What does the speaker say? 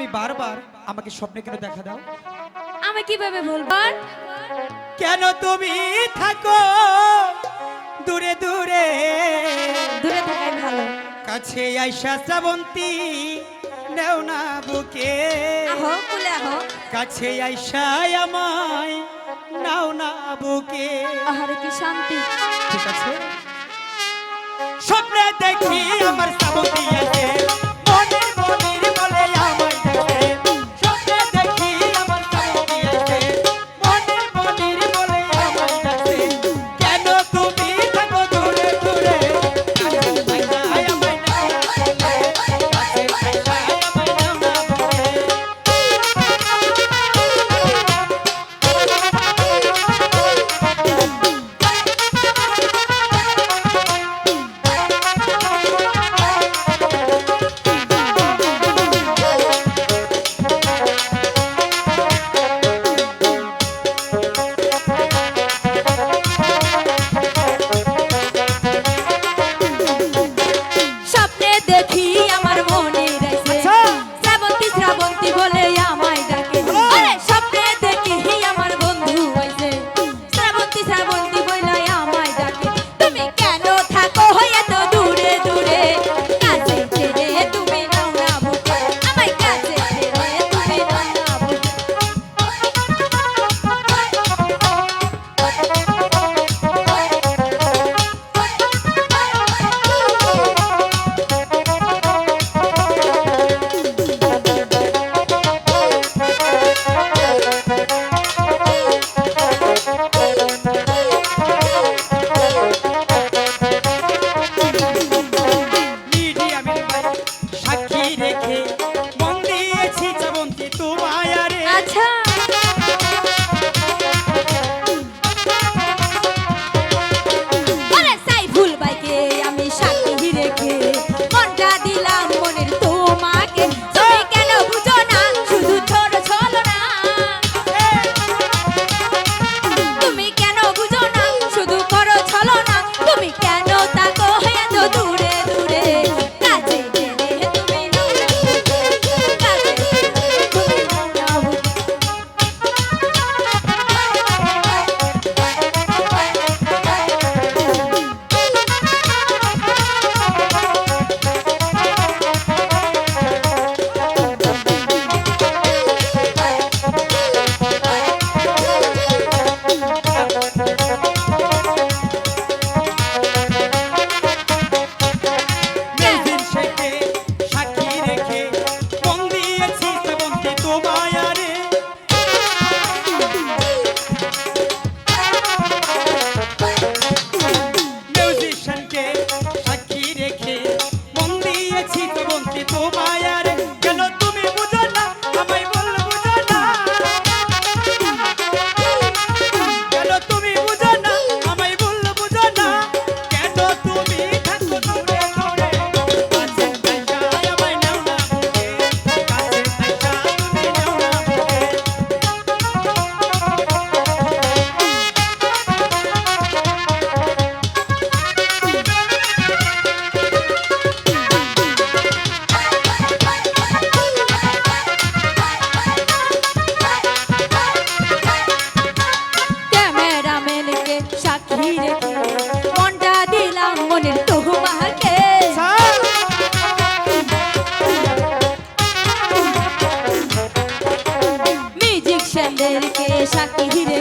তুমি বারবার আমাকে স্বপ্নে কেন দেখা দাও? আমি কীভাবে বলব? কেন তুমি থাকো? দূরে দূরে। দূরে থাকাই ভালো। কাছে আয়শা শ্রাবন্তী নেও না বুকে। আহো কুলে আহো। কাছে আয়শা আমায় নাও না বুকে। আহারে কি শান্তি। ঠিক আছে? স্বপ্নে দেখি আমার শ্রাবন্তী আছে। ঘিরে মনটা দিলাম মনের তোমাকে মিউজিক স্যান্ডেলকে সাকি ঘিরে